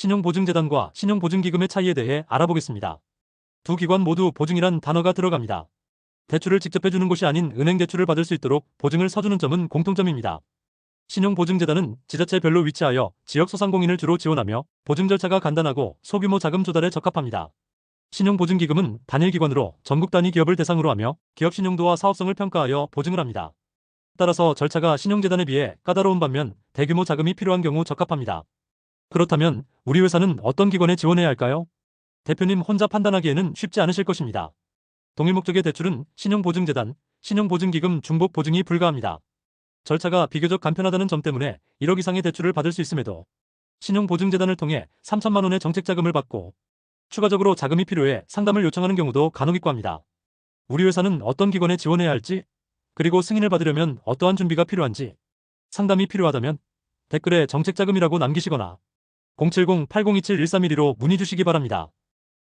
신용보증재단과 신용보증기금의 차이에 대해 알아보겠습니다. 두 기관 모두 보증이란 단어가 들어갑니다. 대출을 직접 해주는 곳이 아닌 은행 대출을 받을 수 있도록 보증을 서주는 점은 공통점입니다. 신용보증재단은 지자체별로 위치하여 지역 소상공인을 주로 지원하며 보증 절차가 간단하고 소규모 자금 조달에 적합합니다. 신용보증기금은 단일기관으로 전국 단위 기업을 대상으로 하며 기업 신용도와 사업성을 평가하여 보증을 합니다. 따라서 절차가 신용재단에 비해 까다로운 반면 대규모 자금이 필요한 경우 적합합니다. 그렇다면 우리 회사는 어떤 기관에 지원해야 할까요? 대표님 혼자 판단하기에는 쉽지 않으실 것입니다. 동일 목적의 대출은 신용보증재단, 신용보증기금 중복 보증이 불가합니다. 절차가 비교적 간편하다는 점 때문에 1억 이상의 대출을 받을 수 있음에도 신용보증재단을 통해 3천만 원의 정책자금을 받고 추가적으로 자금이 필요해 상담을 요청하는 경우도 간혹 있고 합니다. 우리 회사는 어떤 기관에 지원해야 할지, 그리고 승인을 받으려면 어떠한 준비가 필요한지, 상담이 필요하다면 댓글에 정책자금이라고 남기시거나 070-8027-1312로 문의 주시기 바랍니다.